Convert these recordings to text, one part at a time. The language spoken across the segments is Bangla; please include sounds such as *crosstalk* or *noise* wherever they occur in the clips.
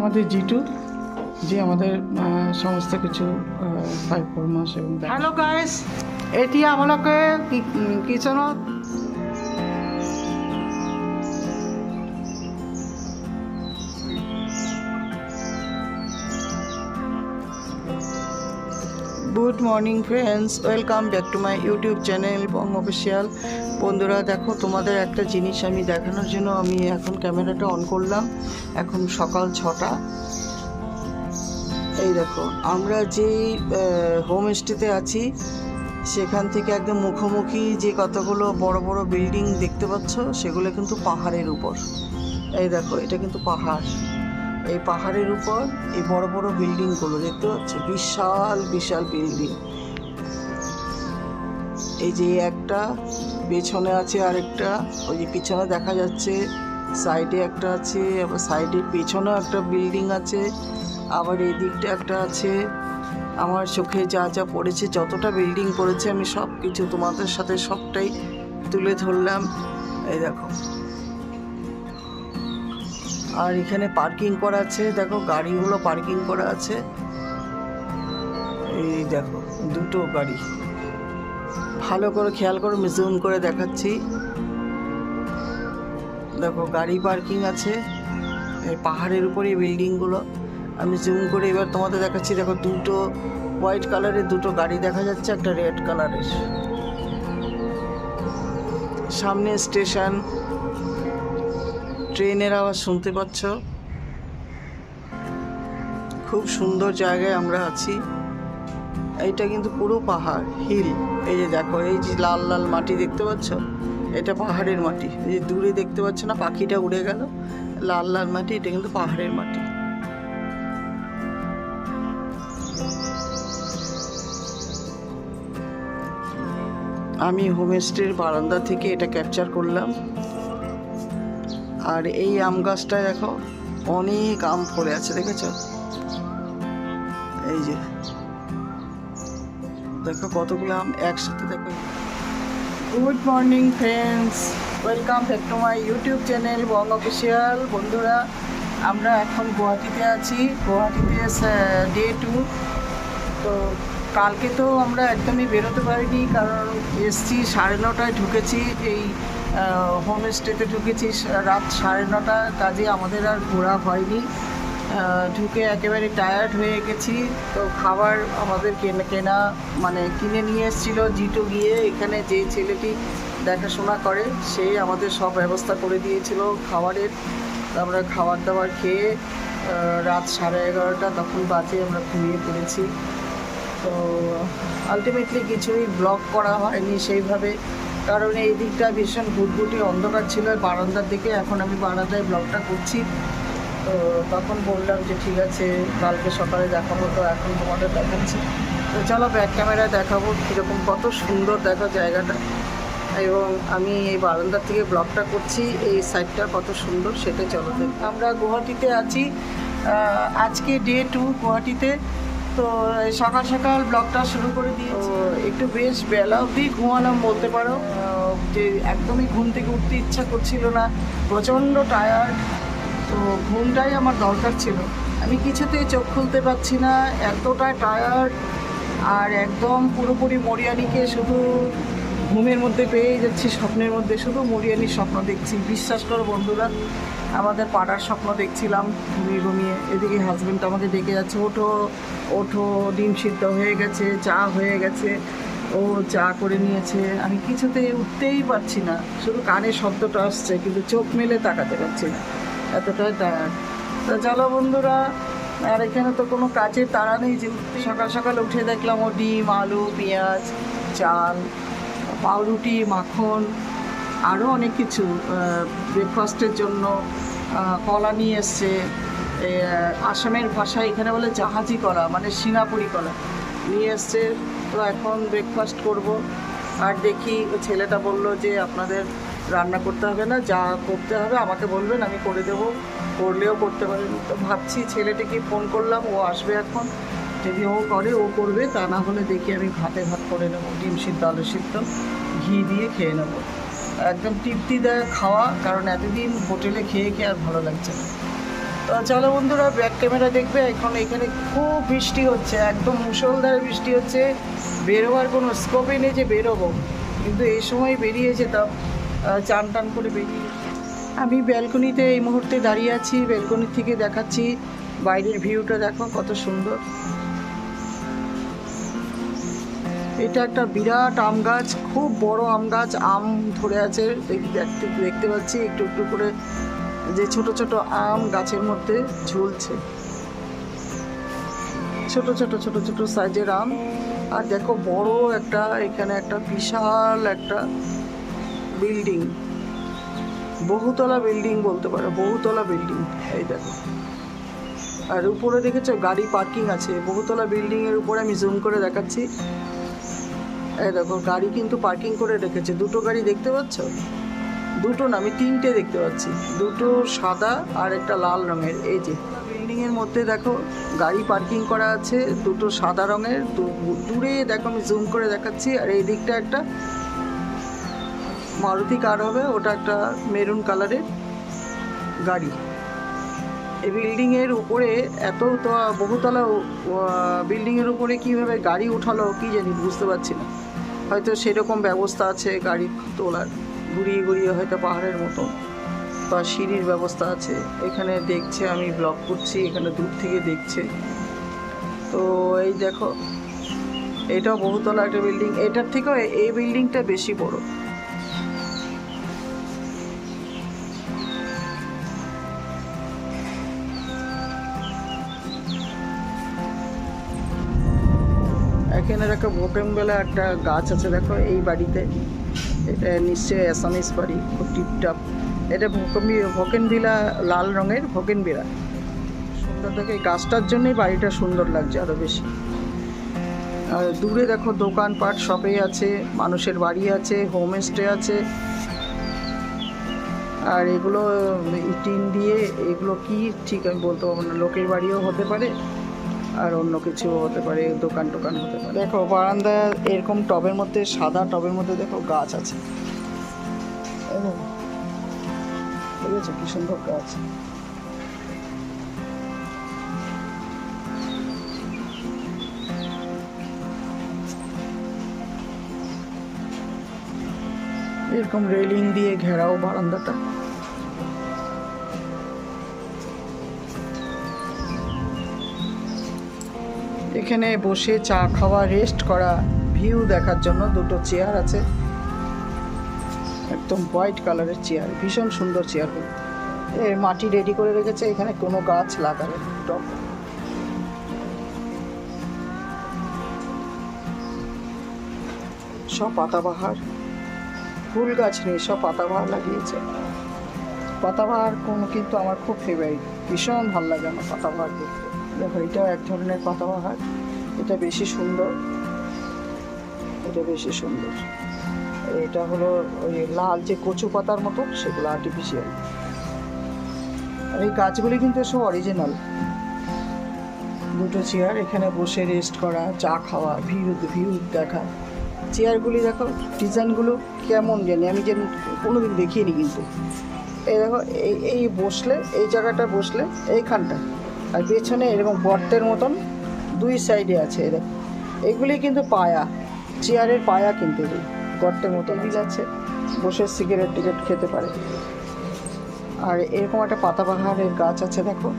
আমাদের জিটু যে আমাদের সমস্ত কিছু হ্যালো গাইস এটি আমাকে গাইজ এতিয়া আপোনালোকে কি- উম, কিচেনত good morning friends welcome back to my YouTube channel Bong official বন্ধুরা, দেখো, তোমাদের একটা জিনিস আমি দেখানোর জন্য আমি এখন ক্যামেরাটা অন করলাম। এখন সকাল ছটা। এই দেখো, আমরা যে হোমস্টেতে আছি, সেখান থেকে একদম মুখোমুখি যে কতগুলো বড় বড় বিল্ডিং দেখতে পাচ্ছ, সেগুলো কিন্তু পাহাড়ের উপর। এই দেখো, এটা কিন্তু পাহাড়। এই পাহাড়ের উপর এই বড় বড় বিল্ডিংগুলো দেখতে পাচ্ছ? বিশাল বিশাল বিল্ডিং। এই যে একটা পেছনে আছে আরেকটা, ওই যে পিছনে দেখা যাচ্ছে, সাইডে একটা আছে, আবার সাইডের পেছনেও একটা বিল্ডিং আছে, আবার এই দিকটা একটা আছে। আমার চোখে যা যা পড়েছে, যতটা বিল্ডিং পড়েছে, আমি সব কিছু তোমাদের সাথে সবটাই তুলে ধরলাম। এই দেখো। আর এখানে পার্কিং করা আছে। দেখো, গাড়িগুলো পার্কিং করা আছে। এই দেখো, দুটো গাড়ি। ভালো করে খেয়াল করে জুম করে দেখাচ্ছি। দেখো, গাড়ি পার্কিং আছে। এই পাহাড়ের উপরে বিল্ডিংগুলো। আমি জুম করে এবার তোমাদের দেখাচ্ছি, দেখো, দুটো হোয়াইট কালারের দুটো গাড়ি দেখা যাচ্ছে, একটা রেড কালারের। সামনে স্টেশন। ট্রেনের আওয়াজ শুনতে পাচ্ছ? খুব সুন্দর জায়গায় আমরা আছি। এইটা কিন্তু পুরো পাহাড়, হিল। এই যে দেখো, এই যে লাল লাল মাটি দেখতে পাচ্ছ? এটা পাহাড়ের মাটি। এই যে দূরে দেখতে পাচ্ছ না, পাখিটা উড়ে গেল। লাল লাল মাটি, এটা কিন্তু পাহাড়ের মাটি। আমি হোমস্টের বারান্দা থেকে এটা ক্যাপচার করলাম। আর এই আম গাছটায় দেখো অনেক আম ফলে আছে, দেখেছ? এই যে। দেখো কতগুলো আম একসাথে, দেখো। Good morning friends welcome back to my YouTube channel Bong official বন্ধুরা, আমরা এখন গুয়াহাটিতে আছি। গুয়াহাটিতে ডে টু তো কালকে তো আমরা একদমই বেরোতে পারিনি, কারণ এসছি সাড়ে নটায় ঢুকেছি, এই হোমস্টেতে ঢুকেছি রাত সাড়ে নটা, কাজে আমাদের আর ঘোরা হয়নি। ঢুকে একেবারে টায়ার্ড হয়ে গেছি। তো খাবার আমাদের কেনা কেনা মানে কিনে নিয়ে এসেছিল জিটু গিয়ে। এখানে যে ছেলেটি দেখাশোনা করে সেই আমাদের সব ব্যবস্থা করে দিয়েছিল খাবারের। আমরা খাবার দাবার খেয়ে রাত সাড়ে এগারোটা তখন বাজে আমরা ঘুমিয়ে পড়েছি। তো আলটিমেটলি কিছুই ব্লগ করা হয়নি সেইভাবে। কারণ এই দিকটা ভীষণ ঘুটঘুটি অন্ধকার ছিল বারান্দার দিকে এখন আমি বারান্দায় ব্লগটা করছি। তো তখন বললাম যে ঠিক আছে, কালকে সকালে দেখাবো, তো এখন তোমাদের দেখাচ্ছি। তো চলো ব্যাক ক্যামেরায় দেখাবো কীরকম কত সুন্দর দেখো জায়গাটা। এবং আমি এই বারান্দার থেকে ব্লগটা করছি, এই সাইডটা কত সুন্দর সেটা চলো আমরা গুয়াহাটিতে আছি। আজকে ডে টু গুয়াহাটিতে। তো সকাল সকাল ব্লগটা শুরু করে দিয়েছি। একটু বেশ বেলা অবধি ঘুমালাম বলতে পারো। যে একদমই ঘুম থেকে উঠতে ইচ্ছা করছিল না, প্রচণ্ড টায়ার্ড তো ঘুমটাই আমার দরকার ছিল। আমি কিছুতেই চোখ খুলতে পারছি না, এতটা টায়ার্ড আর একদম পুরোপুরি মরিয়ানিকে শুধু ঘুমের মধ্যে পেয়ে যাচ্ছি, স্বপ্নের মধ্যে। শুধু মরিয়ানির স্বপ্ন দেখছি। বিশ্বাস করো বন্ধুরা, আমাদের পাড়ার স্বপ্ন দেখছিলাম। ঘুমিয়ে ঘুমিয়ে এদিকে হাজব্যান্ড আমাকে ডেকে যাচ্ছে, ওঠো ওঠো, ডিম সিদ্ধ হয়ে গেছে, চা হয়ে গেছে। ও চা করে নিয়েছে। আমি কিছুতে উঠতেই পারছি না। শুধু কানে শব্দটা আসছে, কিন্তু চোখ মেলে তাকাতে পারছি না। এতটাই টায়ার্ড তো চলো বন্ধুরা, আর এখানে তো কোনো কাজের তাড়া নেই। যে সকাল সকাল উঠে দেখলাম ও ডিম, আলু, পেঁয়াজ, চাল পাউরুটি, মাখন আরও অনেক কিছু ব্রেকফাস্টের জন্য কলা নিয়ে এসছে। আসামের ভাষায় এখানে বলে জাহাজি কলা মানে সিঙ্গাপুরি কলা। নিয়ে এসছে, তো এখন ব্রেকফাস্ট করব। আর দেখি, ছেলেটা বলল যে আপনাদের রান্না করতে হবে না, যা করতে হবে আমাকে বলবেন, আমি করে দেবো। করলেও করতে পারেন। তো ভাবছি ছেলেটিকে ফোন করলাম, ও আসবে এখন। যদি ও করে, ও করবে, তা না হলে দেখি আমি ভাতে ভাত করে নেব, ডিম সিদ্ধ, আলু সিদ্ধ, ঘি দিয়ে খেয়ে নেব। একদম তৃপ্তি দেয় খাওয়া, কারণ এতদিন হোটেলে খেয়ে খেয়ে আর ভালো লাগছে না। তো চলো বন্ধুরা, ব্যাক ক্যামেরা দেখবে, এখন এখানে খুব বৃষ্টি হচ্ছে, একদম মুষলধারে বৃষ্টি হচ্ছে। বেরোবার কোনো স্কোপই নেই যে বেরোবো, কিন্তু এই সময় বেরিয়ে যেতাম চান টান করে বেরিয়ে। আমি ব্যালকনিতে এই মুহূর্তে দাঁড়িয়ে আছি, ব্যালকনি থেকে দেখাচ্ছি, বাইরের ভিউটা দেখো কত সুন্দর। এটা একটা বিরাট আম গাছ, খুব বড় আম গাছ, আম ধরে আছে দেখ- দেখতে পাচ্ছি, একটু একটু করে যে ছোট ছোট আম গাছের মধ্যে ঝুলছে। ছোট ছোট ছোট ছোট সাইজের আম। আর দেখো, বড় একটা, এখানে একটা বিশাল একটা বিল্ডিং। বহুতলা বিল্ডিং বলতে পারো, বহুতলা বিল্ডিং। এই দেখো। আর উপরে দেখেছ, গাড়ি পার্কিং আছে। বহুতলা বিল্ডিং এর উপরে আমি জুম করে দেখাচ্ছি। এই দেখো, গাড়ি কিন্তু পার্কিং করে রেখেছে। দুটো গাড়ি দেখতে পাচ্ছ? দুটো না, আমি তিনটে দেখতে পাচ্ছি। দুটো সাদা আর একটা লাল রঙের। এই যে বিল্ডিং এর মধ্যে দেখো, গাড়ি পার্কিং করা আছে, দুটো সাদা রঙের। দূরে দেখো, আমি জুম করে দেখাচ্ছি। আর এই দিকটা একটা মারুতি কার হবে, ওটা একটা মেরুন কালারের গাড়ি। এই বিল্ডিং এর উপরে এত তো বহুতলা বিল্ডিং এর উপরে কীভাবে গাড়ি উঠালো, কি জানি, বুঝতে পারছি না। হয়তো সেরকম ব্যবস্থা আছে গাড়ি তোলার, ঘুরিয়ে ঘুরিয়ে হয়তো পাহাড়ের মতো বা সিঁড়ির ব্যবস্থা আছে। এখানে দেখছে, আমি ব্লক করছি, এখানে দূর থেকে দেখছে। তো এই দেখো, এটাও বহুতলা একটা বিল্ডিং এটার থেকেও এই বিল্ডিংটা বেশি বড়। এখানে দেখো ভোকেনবেলা একটা গাছ আছে, দেখো, এই বাড়িতে। এটা নিশ্চয়ই অ্যাসামিস বাড়ি, খুব টিপটাপ এটা ভোকেনবি ভোকেনভিলা লাল রঙের ভোকেনভিলা সুন্দর, দেখে, এই গাছটার জন্যই বাড়িটা সুন্দর লাগছে আরও বেশি। আর দূরে দেখো, দোকানপাট সবই আছে, মানুষের বাড়ি আছে হোমস্টে আছে। আর এগুলো টিন দিয়ে এগুলো কি? ঠিক আমি বলতে পারব না, লোকের বাড়িও হতে পারে। আর অন্য কিছু হতে পারে, দোকান টোকান হতে পারে। দেখো, বারান্দা এরকম টবের মধ্যে, সাদা টবের মধ্যে দেখো গাছ আছে। দেখো। দেখেছ কি সুন্দর গাছ? এরকম রেলিং দিয়ে ঘেরাও বারান্দাটা। এখানে বসে চা খাওয়া রেস্ট করা ভিউ দেখার জন্য দুটো চেয়ার আছে। একদম হোয়াইট কালারের চেয়ার ভীষণ সুন্দর চেয়ারগুলো এ মাটি রেডি করে রেখেছে, এখানে কোনো গাছ লাগাবে টব সব পাতাবাহার। ফুল গাছ নেই, সব পাতাবাহার লাগিয়েছে। পাতাবাহার কোন কিন্তু আমার খুব ফেভারিট ভীষণ ভালো লাগে আমার পাতাবাহার দেখতে। দেখো, এটাও এক ধরনের পাতাবাহার। এটা বেশি সুন্দর। এটা বেশি সুন্দর। এটা হলো ওই লাল যে কচু পাতার মতো, সেগুলো আর্টিফিশিয়াল আর এই গাছগুলি কিন্তু সব অরিজিনাল দুটো চেয়ার এখানে বসে রেস্ট করা, চা খাওয়া ভিউ ভিউ দেখা। চেয়ারগুলি দেখো ডিজাইনগুলো কেমন জানি, আমি যেন কোনোদিন দেখিনি কিন্তু। এই দেখো, এই এই বসলে, এই জায়গাটা বসলে এইখানটা আর পেছনে এরকম গর্তের মতন দুই সাইডে আছে এই দেখো এগুলি কিন্তু পায়া। চেয়ারের পায়া কিন্তু গর্তের মতো টেবিল আছে বসে সিগারেট টিকেট খেতে পারে। আর এরকম একটা পাতাবাহারের গাছ আছে, দেখো।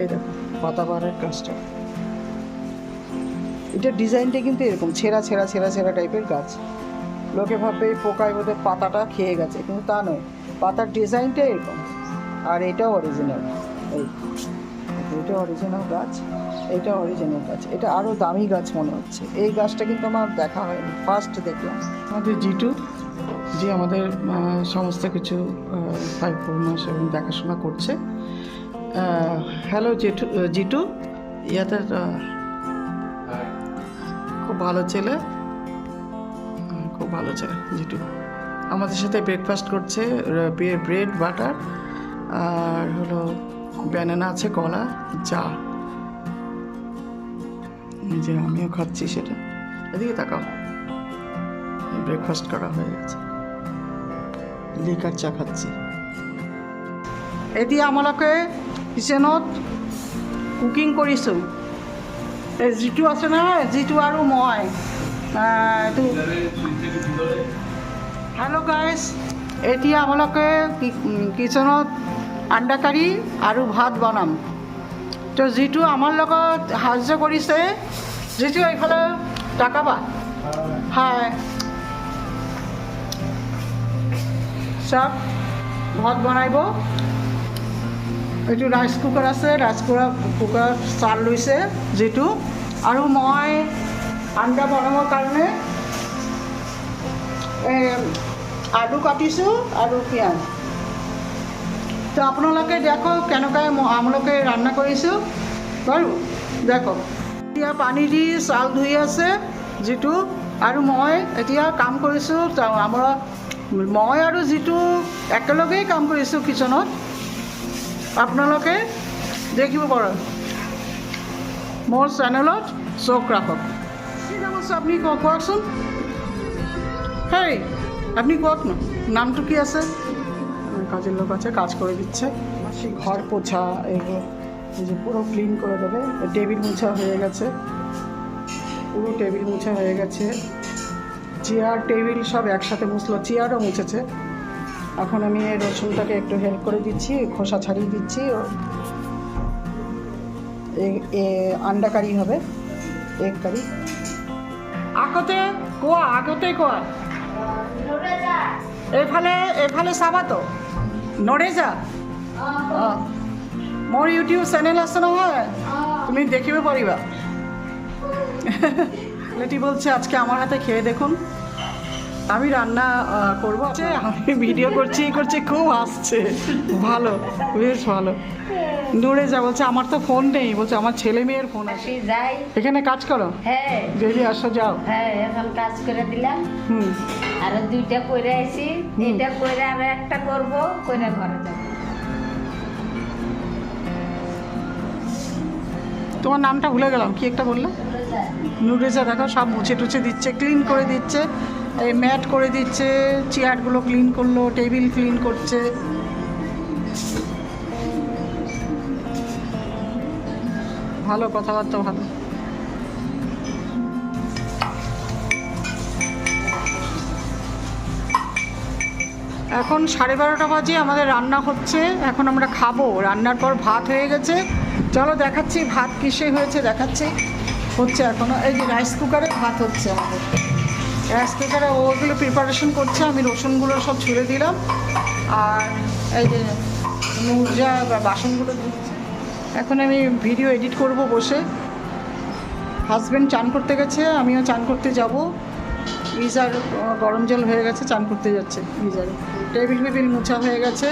এই দেখো, পাতাবাহারের গাছটা। এটা ডিজাইনটা কিন্তু এরকম, ছেঁড়া ছেঁড়া ছেঁড়া ছেঁড়া টাইপের গাছ। লোকে ভাববে পোকায় বোধহয় পাতাটা খেয়ে গেছে, কিন্তু তা নয়। পাতার ডিজাইনটা এরকম। আর এটাও অরিজিনাল এই, এটা অরিজিনাল গাছ। এটা অরিজিনাল গাছ। এটা আরও দামি গাছ মনে হচ্ছে। এই গাছটা কিন্তু আমার দেখা হয়নি ফার্স্ট দেখলাম। আমাদের জিটু যে আমাদের সমস্ত কিছু পারফরমেন্স এবং দেখাশোনা করছে। হ্যালো জেঠু জিটু ইয়াতে খুব ভালো ছেলে। খুব ভালো ছেলে জিটু আমাদের সাথে ব্রেকফাস্ট করছে ব্রেড বাটার আর হলো ব্যানানা আছে, কলা, চা। যে আমিও খাচ্ছি সেটা। এদিকে তাকাও। ব্রেকফাস্ট করা হয়ে গেছে। লিকার চা খাচ্ছি। এতিয়া আমালোকে কিচেনত কুকিং কৰিছোঁ। এই যিটো আছে নহয় যিটো আৰু মই। এইটো হেল্ল' গাইজ এতিয়া আমালোকে কিচেনত আণ্ডা কাৰী আৰু ভাত বনাম। তো যিটো আমাৰ লগত সাহাৰ্য কৰিছে। যিটো এইফালে তাকাবা। হয় চব ভাত বনাব এইটো ৰাইচ কুকাৰ আছে ৰাইচ কুকাৰ কুকাৰত চাল লৈছে যিটো আৰু মই আঞ্জা বনাবৰ কাৰণে আলু কাটিছোঁ আৰু পিঁয়াজ। তো আপোনালোকে দেখক কেনেকৈ আমালোকে ৰান্না কৰিছোঁ। বাৰু দেখক এতিয়া পানী দি চাউল ধুই আছে, যিটো, আৰু মই এতিয়া কাম কৰিছোঁ আমাৰ, মই আৰু যিটো একেলগেই কাম কৰিছোঁ কিচেনত। আপোনালোকে দেখিব পাৰে। মোৰ চেনেলত চোখ ৰাখক। কি নাম আছে, আপুনি ক- কওকচোন হেই, আপনি কওক নামটো কি আছে? কাজের লোক আছে, কাজ করে দিচ্ছে। সেই ঘর পোছা, এগুলো এই যে পুরো ক্লিন করে দেবে। টেবিল মোছা হয়ে গেছে। পুরো টেবিল মোছা হয়ে গেছে। চেয়ার, টেবিল সব একসাথে মুছলো। চেয়ারও মুছেছে। এখন আমি রসুনটাকে একটু হেল্প করে দিচ্ছি, খোসা ছাড়িয়ে দিচ্ছি। আন্ডা কারি হবে এগ কারি আগতে কোৱা আগতে কোৱা এইফালে এইফালে চাবা তো নৰেজা মোৰ ইউটিউব চেনেল আছে নহয়? তুমি দেখিব পাৰিবা। *laughs* লেটি বলছে আজকে আমার হাতে খেয়ে দেখুন। আমি রান্না করব। আমি ভিডিও করছি এই করছি খুব আসছে ভালো বেশ ভালো। দূরে যা বলছে আমার তো ফোন নেই। বলছে আমার ছেলে মেয়ের ফোন আছে। যাই। এখানে কাজ করো? হ্যাঁ। ডেলি আসো যাও। হ্যাঁ এখন কাজ করে দিলাম। হুম। আরও দুইটা করে আইছি। এটা করে আর একটা করব করে ঘরে যাব। তোমার নামটা ভুলে গেলাম কি একটা বললে? নুডলসে দেখো সব মুছে টুছে দিচ্ছে ক্লিন করে দিচ্ছে। এই ম্যাট করে দিচ্ছে, চেয়ারগুলো ক্লিন করল টেবিল ক্লিন করছে। ভালো কথাবার্তা, ভালো। এখন সাড়ে বারোটা বাজে, আমাদের রান্না হচ্ছে, এখন আমরা খাব। রান্নার পর ভাত হয়ে গেছে। চলো দেখাচ্ছি ভাত কিসে হয়েছে, দেখাচ্ছি। হচ্ছে এখনও, এই যে রাইস কুকারে ভাত হচ্ছে আমাদের। রাইস কুকারে ওগুলো প্রিপারেশন করছে, আমি রসুনগুলো সব ছুঁড়ে দিলাম। আর এই যে নুরজা বা বাসনগুলো এখন আমি ভিডিও এডিট করব বসে। হাজব্যান্ড চান করতে গেছে, আমিও চান করতে যাব। গিজার গরম জল হয়ে গেছে, চান করতে যাচ্ছে গিজারে টেবিল ফেবিল মোছা হয়ে গেছে।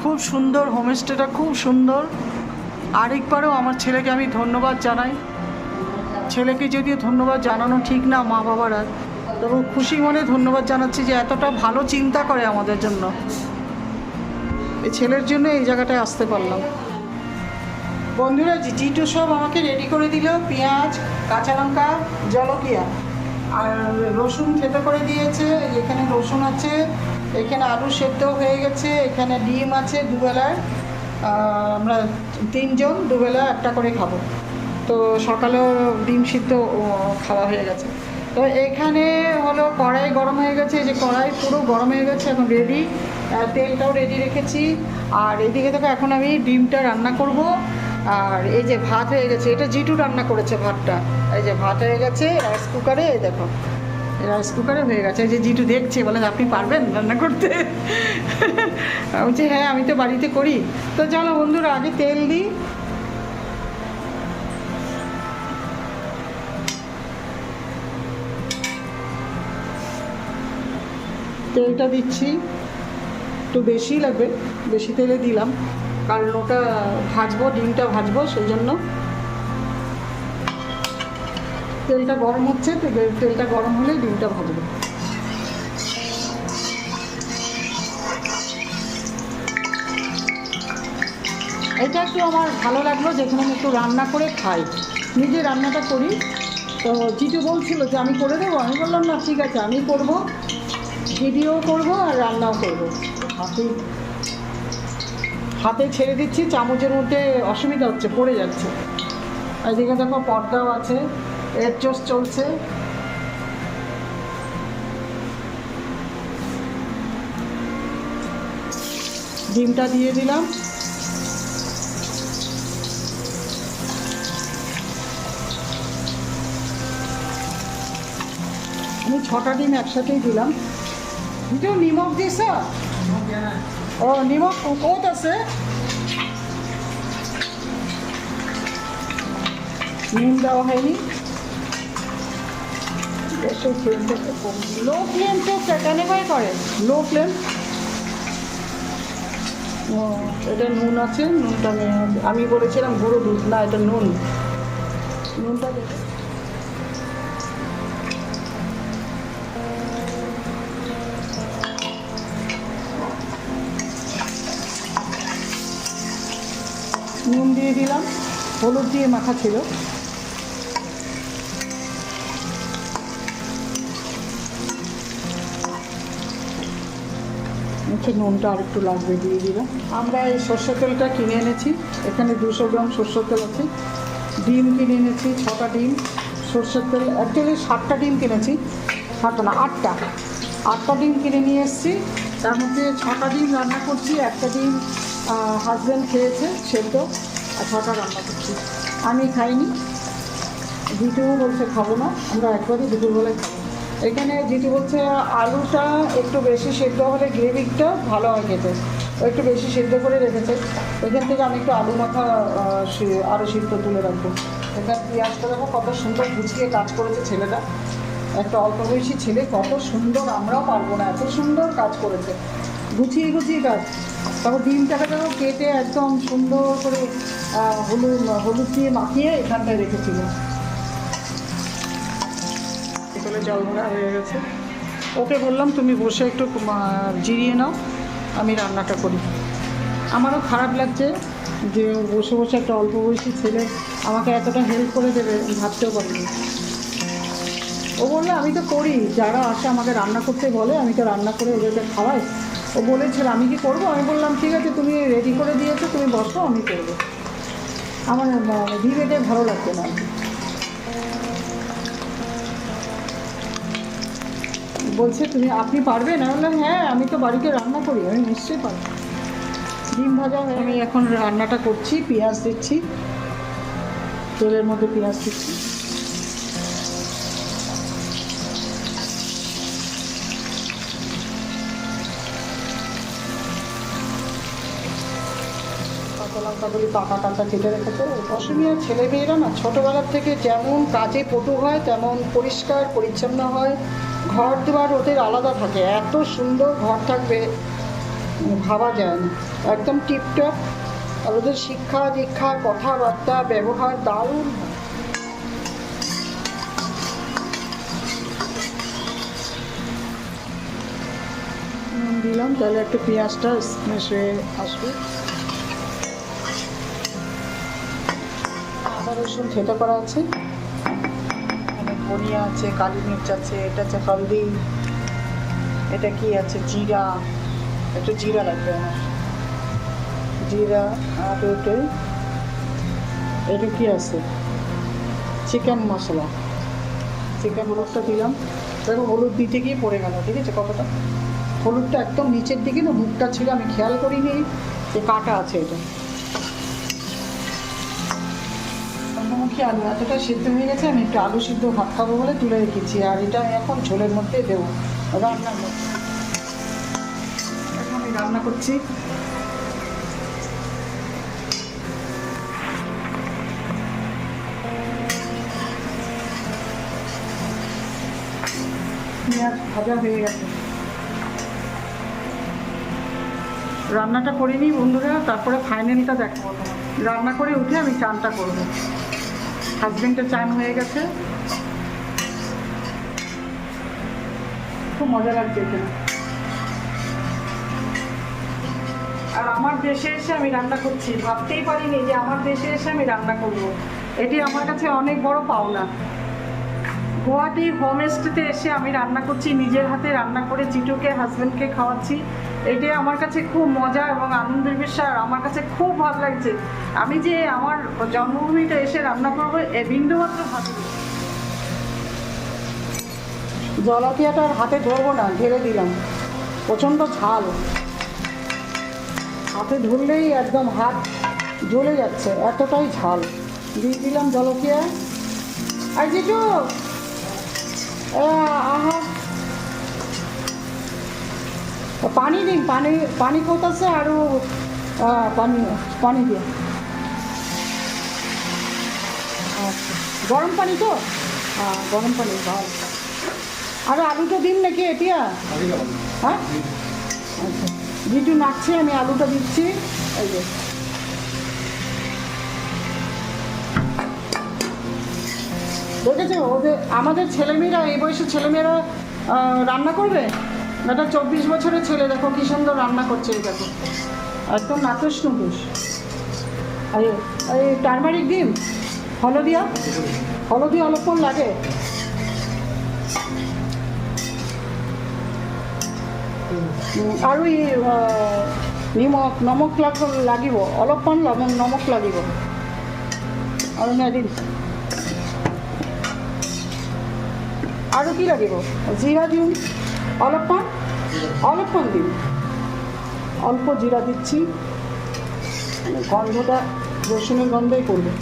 খুব সুন্দর হোমস্টেটা খুব সুন্দর। আরেকবারও আমার ছেলেকে আমি ধন্যবাদ জানাই। ছেলেকে যদিও ধন্যবাদ জানানো ঠিক না মা বাবারা, তবু খুশি মনে ধন্যবাদ জানাচ্ছি যে এতটা ভালো চিন্তা করে আমাদের জন্য। এই ছেলের জন্য এই জায়গাটায় আসতে পারলাম। বন্ধুরা জিটু সব আমাকে রেডি করে দিল, পেঁয়াজ, কাঁচা লঙ্কা, জলকিয়া। আর রসুন থেতো করে দিয়েছে এখানে রসুন আছে, এখানে আলু সেদ্ধ হয়ে গেছে, এখানে ডিম আছে দুবেলার আমরা তিনজন দুবেলা একটা করে খাব। তো সকালেও ডিম সিদ্ধ খাওয়া হয়ে গেছে। তো এখানে হলো কড়াই গরম হয়ে গেছে যে কড়াই পুরো গরম হয়ে গেছে, এখন রেডি তেলটাও রেডি রেখেছি। আর এদিকে থেকে এখন আমি ডিমটা রান্না করব। আর এই যে ভাত হয়ে গেছে, এটা জিটু রান্না করেছে ভাতটা। এই যে ভাত হয়ে গেছে রাইস কুকারে দেখো রাইস কুকারে হয়ে গেছে। এই যে জিটু দেখছে, বলে, আপনি পারবেন রান্না করতে? *laughs* বলছি হ্যাঁ আমি তো বাড়িতে করি। তো চলো বন্ধুরা, আগে তেল দিই। তেলটা দিচ্ছি। একটু বেশি লাগবে, বেশি তেলে দিলাম। কারণ ওটা ভাজবো, ডিমটা ভাজবো, সেই জন্য। তেলটা গরম হচ্ছে তেলটা গরম হলে ডিমটা ভাজবো। এটা একটু আমার ভালো লাগল যেখানে আমি একটু রান্না করে খাই। নিজে রান্নাটা করি, তো জিটু বলছিল যে আমি করে দেবো? আমি বললাম, না, ঠিক আছে, আমি করব। ভিডিও করব আর রান্নাও করব। হাতে হাতে ছেড়ে দিচ্ছি, চামচের মধ্যে অসুবিধা হচ্ছে, পড়ে যাচ্ছে। আর এদিকে দেখো পর্দাও আছে চোষ চলছে। ডিমটা দিয়ে দিলাম। আমি ছটা ডিম একসাথেই দিলাম। দিতেও নিমখ দিস ও নিমখ কত আছে? নুন দেওয়া হয়নি একটু ফ্লেমটা লো ফ্লেম তো কেন করে লো ফ্লেম ও এটা নুন আছে নুনটা আমি- আমি বলেছিলাম গুঁড়ো দুধ। না এটা নুন। নুনটা নুন দিয়ে দিলাম, হলুদ দিয়ে মাখা ছিল। হচ্ছে নুনটা আর একটু লাগবে দিয়ে দিলাম। আমরা এই সর্ষের তেলটা কিনে এনেছি, এখানে দুশো গ্রাম সর্ষের তেল আছে। ডিম কিনে এনেছি, ছটা ডিম। সর্ষের তেল অ্যাকচুয়ালি সাতটা ডিম কিনেছি, সাতটা না, আটটা। আটটা ডিম কিনে নিয়ে এসেছি। তার মধ্যে ছটা ডিম রান্না করছি, একটা ডিম হাজব্যান্ড খেয়েছে, সেদ্ধ। আর ছটা রান্না করছি আমি খাইনি। জিটু বলছে খাব না, আমরা একবারই দুপুরবেলায় খাব। এখানে জিটু বলছে, আলুটা একটু বেশি সেদ্ধ হলে গ্রেভিটা ভালো হয় খেতে। একটু বেশি সেদ্ধ করে রেখেছে। এখান থেকে আমি একটু আলু মাথা আরও সিদ্ধ তুলে রাখব। এখানে পেঁয়াজটা দেখো, কত সুন্দর গুছিয়ে কাজ করেছে ছেলেটা। একটা অল্প বয়সী ছেলে, কত সুন্দর, আমরাও পারব না, এত সুন্দর কাজ করেছে। গুছিয়ে গুছিয়ে কাজ। তারপর ডিমটাকে দেখো কেটে একদম সুন্দর করে হলুদ হলুদ দিয়ে মাখিয়ে এখানটায় রেখেছিল এখানে জল ভরা হয়ে গেছে। ওকে বললাম, তুমি বসে একটু জিরিয়ে নাও, আমি রান্নাটা করি। আমারও খারাপ লাগছে যে বসে বসে একটা অল্প বয়সী ছেলে আমাকে এতটা হেল্প করে দেবে, ভাবতেও পারিনি। ও বলল, আমি তো করি, যারা আসে আমাকে রান্না করতে বলে, আমি তো রান্না করে ওদেরকে খাওয়াই। ও বলেছিল আমি কি করব? আমি বললাম, ঠিক আছে, তুমি রেডি করে দিয়েছ, তুমি বসো, আমি করব। আমার ভিড়েটে ভালো লাগছে না। বলছে, তুমি, আপনি পারবেন? আমি বললাম হ্যাঁ আমি তো বাড়িতে রান্না করি, আমি নিশ্চয়ই পারব। ডিম ভাজা আমি এখন রান্নাটা করছি, পেঁয়াজ দিচ্ছি, তেলের মধ্যে পেঁয়াজ দিচ্ছি। কাঁচা লঙ্কাগুলি পাকা টাকা কেটে রেখেছে। অসুবিধা ছেলে মেয়েরা না ছোটোবেলার থেকে যেমন কাজে পটু হয়, তেমন পরিষ্কার, পরিচ্ছন্ন হয়। ঘর দুয়ার ওদের আলাদা থাকে, এত সুন্দর ঘর থাকবে, ভাবা যায় না। একদম টিপটপ, আর ওদের শিক্ষা, দীক্ষা, কথাবার্তা, ব্যবহার দারুণ। দিলাম, তাহলে একটু পেঁয়াজটা হয়ে আসবে। রসুন থেতো করা আছে। এখানে ধনিয়া আছে, কালি মির্চ আছে, এটা আছে হলদি এটা কি আছে? জিরা, একটু জিরা লাগবে আমার। জিরা আর ওটা এটা কি আছে? চিকেন মশলা। চিকেন হলুদটা দিলাম। দেখো, হলুদ দিতে গিয়ে পড়ে গেল, ঠিক আছে, কতটা? হলুদটা একদম নিচের দিকে না, মুখটা ছিল, আমি খেয়াল করিনি যে কাটা আছে এটা। চন্দ্রমুখী আলু এতটা সিদ্ধ হয়ে গেছে, আমি একটু আলু সিদ্ধ ভাত খাব বলে তুলে রেখেছি, আর এটা এখন ঝোলের মধ্যে দেবো রান্নার মধ্যে এখন আমি রান্না করছি। হয়ে গেছে। রান্নাটা করে বন্ধুরা, তারপরে ফাইনালটা দেখব রান্না করে উঠে আমি চানটা করব। হাজবেন্ডের চান হয়ে গেছে। খুব মজা লাগছে এখানে। আর আমার দেশে এসে আমি রান্না করছি। ভাবতেই পারিনি যে আমার দেশে এসে আমি রান্না করব। এটি আমার কাছে অনেক বড় পাওনা। গুয়াহাটি হোমস্টেতে এসে আমি রান্না করছি, নিজের হাতে রান্না করে জিটুকে হাজব্যান্ডকে খাওয়াচ্ছি। এটাই আমার কাছে খুব মজা এবং আনন্দের বিষয় আমার কাছে খুব ভালো লাগছে। আমি যে আমার জন্মভূমিতে এসে রান্না করব, এ বিন্দুমাত্র ভালো জলাকিয়াটা আর হাতে ধরবো না, ঢেলে দিলাম। প্রচণ্ড ঝাল। হাতে ধরলেই একদম হাত জ্বলে যাচ্ছে, এতটাই ঝাল। দিয়ে দিলাম জলকিয়া আর জিটু দিন পানি পানি কোথাছে আরও আহ, পানি পানি দিয়ে। আচ্ছা। গরম পানি তো হ্যাঁ গরম পানি ভালো। আর আলুটা দিন নাকি এতিয়া? হ্যাঁ আচ্ছা। জিটু নাচছে আমি আলুটা দিচ্ছি। এই যে। দেখেছ ওদের আমাদের ছেলেমেয়েরা এই বয়সের ছেলেমেয়েরা রান্না করবে? একটা চব্বিশ বছরের ছেলে দেখো কি সুন্দর রান্না করছে এই দেখো। একদম নাতুস নুতুস এই টারমারিক ডিম? হলদিয়া? হলদি অলপক্ষণ লাগে। উম, আৰু ই নিমখ নমক লাগ লাগিব। অলপমান নমক লাগিব। আৰু নেদিম আৰু কি লাগিব? জিৰা দিম অলপমান অলপমান দিম অল্প জিরা দিচ্ছি। মানে গন্ধটা রসুনের গন্ধই করবে।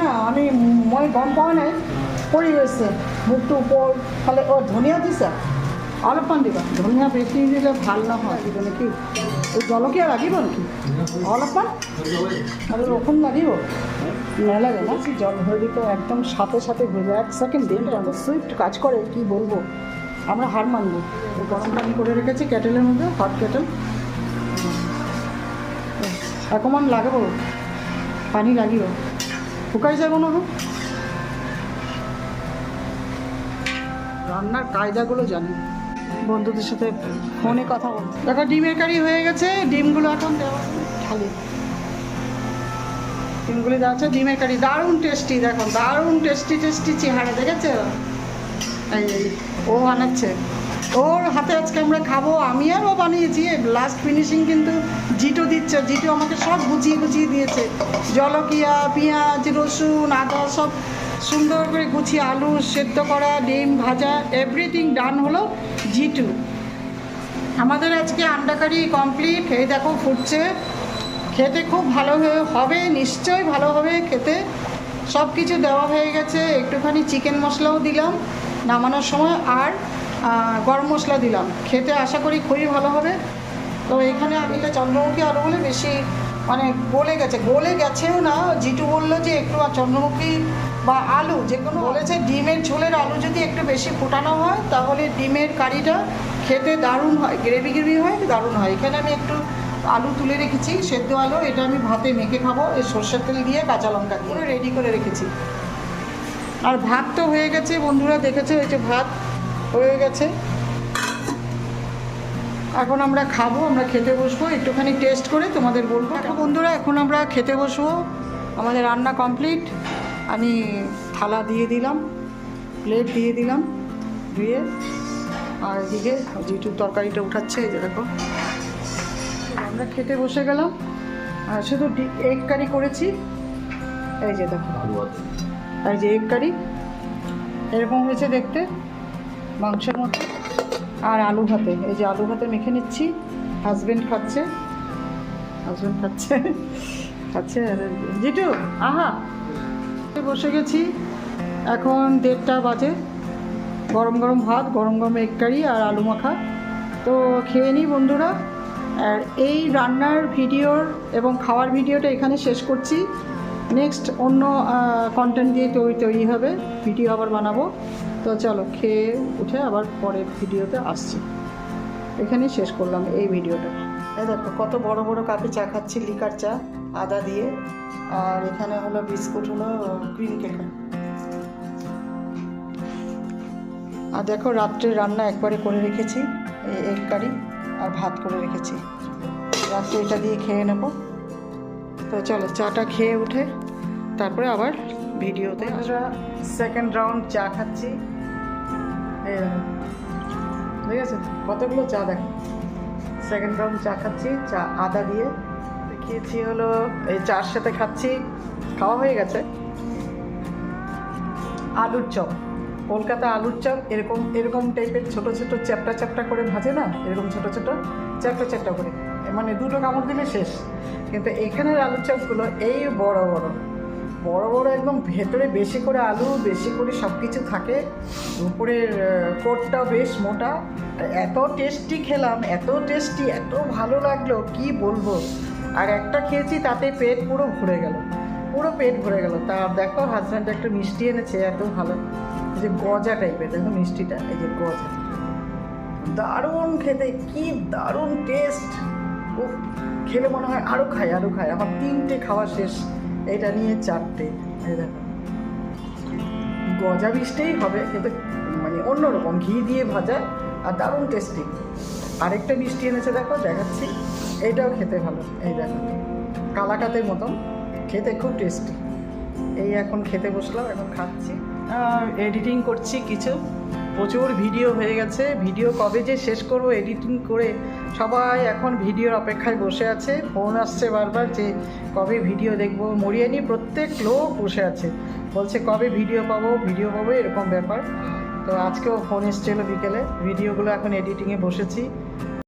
না, আমি মই গম পোৱা নাই, পৰি গৈছে। মুখটো ওপৰ ফালে অঁ, ধনিয়া দিছা? অলপমান দিবা। ধনিয়া বেছি দিলে ভালো নহয়। দিব এই জলকীয়া লাগিব নেকি অলপমান আৰু রসুন লাগিব নালাগে না জল হয়ে দিত একদম সাথে সাথে ভেজে এক সেকেন্ড দিন সুইফট কাজ করে, কি বলব? আমরা হার মানবো। গরম পানি করে রেখেছি ক্যাটেলের মধ্যে হট কেটেল অকমান লাগাব পানি লাগিব শুকাই যাব নহয় রান্নার কায়দাগুলো জানি। বন্ধুদের সাথে ফোনে কথা বলতে। দেখো ডিমের কারি হয়ে গেছে ডিমগুলো এখন দেওয়া খালি। ডিমগুলি দেওয়া ডিমের কারি। দারুণ টেস্টি দেখো দারুণ টেস্টি টেস্টি চেহারা দেখেছ? এই, ও বানাচ্ছে। ওর হাতে আজকে আমরা খাব আমি আর ও বানিয়েছি। লাস্ট ফিনিশিং কিন্তু জিটো দিচ্ছে জিটো আমাকে সব গুছিয়ে গুছিয়ে দিয়েছে। জলকিয়া পেঁয়াজ রসুন আদা সব সুন্দর করে গুছিয়ে আলু সেদ্ধ করা, ডিম ভাজা এভরিথিং ডান হলো জিটু আমাদের আজকে আন্ডাকারি কমপ্লিট এই দেখো ফুটছে। খেতে খুব ভালো হবে, নিশ্চয়ই ভালো হবে খেতে। সব কিছু দেওয়া হয়ে গেছে। একটুখানি চিকেন মশলাও দিলাম নামানোর সময় আর গরম মশলা দিলাম। খেতে আশা করি খুবই ভালো হবে। তো এখানে আমি এটা চন্দ্রমুখী আলু বলে বেশি মানে গলে গেছে। গলে গেছেও না। জিটু বলল যে একটু চন্দ্রমুখী বা আলু যে কোনো বলেছে ডিমের ঝোলের আলু যদি একটু বেশি ফোটানো হয় তাহলে ডিমের কারিটা খেতে দারুণ হয় গ্রেভি গ্রেভি হয় দারুণ হয়। এখানে আমি একটু আলু তুলে রেখেছি সেদ্ধ আলু এটা আমি ভাতে মেখে খাব এই সর্ষের তেল দিয়ে কাঁচা লঙ্কা দিয়ে। রেডি করে রেখেছি। আর ভাত তো হয়ে গেছে বন্ধুরা দেখেছে এই যে ভাত হয়ে গেছে। এখন আমরা খাব আমরা খেতে বসবো একটুখানি টেস্ট করে তোমাদের বলব। বন্ধুরা এখন আমরা খেতে বসবো আমাদের রান্না কমপ্লিট আমি থালা দিয়ে দিলাম প্লেট দিয়ে দিলাম ধুয়ে আর এদিকে যেটু তরকারিটা উঠাচ্ছে এই যে দেখো। আমরা খেতে বসে গেলাম। আর শুধু এগ কারি করেছি। এই যে দেখো। এই যে এগ কারি এরকম হয়েছে দেখতে মাংসের মতো আর আলু ভাতে এই যে আলু ভাতে মেখে নিচ্ছি। হাজবেন্ড খাচ্ছে। হাজবেন্ড খাচ্ছে। খাচ্ছে। আর জিটু আহা। বসে গেছি। এখন দেড়টা বাজে। গরম গরম ভাত, গরম গরম এগ কারি আর আলু মাখা। তো খেয়ে নিই বন্ধুরা। আর এই রান্নার ভিডিওর এবং খাওয়ার ভিডিওটা এখানে শেষ করছি। নেক্সট অন্য কন্টেন্ট দিয়ে তৈরি তৈরি হবে। ভিডিও আবার বানাবো। তো চলো, খেয়ে উঠে আবার পরের ভিডিওতে আসছি। এখানেই শেষ করলাম এই ভিডিওটা। এই দেখো, কত বড় বড় কাপে চা খাচ্ছি, লিকার চা। আদা দিয়ে। আর এখানে হলো বিস্কুট হলো ক্রিম কেকার আর দেখো রাত্রে রান্না একবারে করে রেখেছি এই এগ কারি আর ভাত করে রেখেছি। রাত্রে এটা দিয়ে খেয়ে নেব। তো চলো চাটা খেয়ে উঠে তারপরে আবার ভিডিওতে আমরা সেকেন্ড রাউন্ড চা খাচ্ছি। ঠিক আছে? কতগুলো চা দেখো? সেকেন্ড রাউন্ড চা খাচ্ছি, চা আদা দিয়ে। খেয়েছি হলো এই চার সাথে খাচ্ছি খাওয়া হয়ে গেছে। আলুর চপ। কলকাতা আলুর চপ এরকম এরকম টাইপের ছোট ছোট চ্যাপটা চ্যাপটা করে ভাজে না? এরকম ছোট ছোট চ্যাপটা চ্যাপটা করে। মানে দুটো কামড় দিলে শেষ। কিন্তু এখানের আলুর চপগুলো এই বড় বড়। বড় বড় একদম ভেতরে বেশি করে আলু বেশি করে সব কিছু থাকে। উপরের আহ, কোটটাও বেশ মোটা। এত টেস্টি খেলাম এত টেস্টি এত ভালো লাগল কি বলব? আর একটা খেয়েছি, তাতে পেট পুরো ভরে গেল। পুরো পেট ভরে গেল। তা দেখো হাজব্যান্ড একটা মিষ্টি এনেছে এত ভালো। যে গজা টাইপের দেখো মিষ্টিটা, এই যে গজা। দারুণ খেতে, কি দারুণ টেস্ট ও খেলে মনে হয় আরও খাই আরও খাই। আমার তিনটে খাওয়া শেষ। এটা নিয়ে চারটে। গজা মিষ্টিই হবে, কিন্তু মানে অন্যরকম, ঘি দিয়ে ভাজা, আর দারুণ টেস্টি আরেকটা মিষ্টি এনেছে, দেখো, দেখাচ্ছি। এইটাও খেতে ভালো, এই দেখো। কালাকাতের মতন খেতে খুব টেস্টি এই এখন খেতে বসলাম, এখন খাচ্ছি। এডিটিং করছি কিছু। প্রচুর ভিডিও হয়ে গেছে। ভিডিও কবে যে শেষ করব এডিটিং করে সবাই এখন ভিডিওর অপেক্ষায় বসে আছে। ফোন আসছে বারবার যে কবে ভিডিও দেখব। মরিয়ানি প্রত্যেক লোক বসে আছে। বলছে, কবে ভিডিও পাবো? ভিডিও পাবো? এরকম ব্যাপার। তো আজকেও ফোন এসেছিল বিকেলে। ভিডিওগুলো এখন এডিটিংয়ে বসেছি।